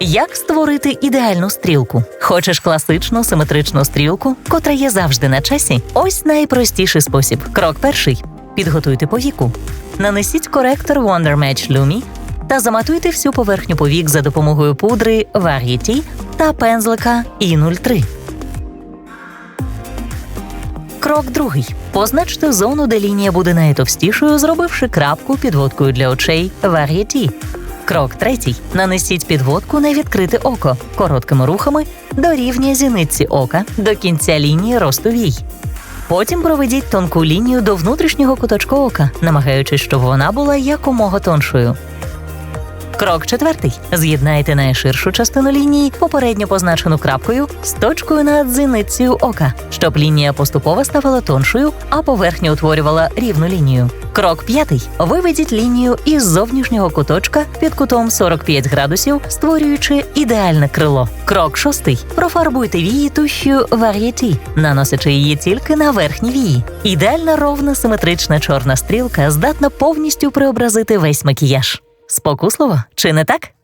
Як створити ідеальну стрілку? Хочеш класичну симетричну стрілку, котра є завжди на часі? Ось найпростіший спосіб. Крок перший: підготуйте повіку. Нанесіть коректор Wonder Match Lumi та заматуйте всю поверхню повік за допомогою пудри Variety та пензлика І03. Крок другий. Позначте зону, де лінія буде найтовстішою, зробивши крапку підводкою для очей Variety. Крок третій. Нанесіть підводку на відкрите око короткими рухами до рівня зіниці ока до кінця лінії росту вій. Потім проведіть тонку лінію до внутрішнього куточка ока, намагаючись, щоб вона була якомога тоншою. Крок четвертий. З'єднайте найширшу частину лінії, попередньо позначену крапкою, з точкою над зіницею ока, щоб лінія поступово ставала тоншою, а поверхня утворювала рівну лінію. Крок п'ятий. Виведіть лінію із зовнішнього куточка під кутом 45 градусів, створюючи ідеальне крило. Крок шостий. Профарбуйте вії тушю Variety, наносячи її тільки на верхні вії. Ідеальна ровна симетрична чорна стрілка здатна повністю преобразити весь макіяж. Спокусливо, чи не так?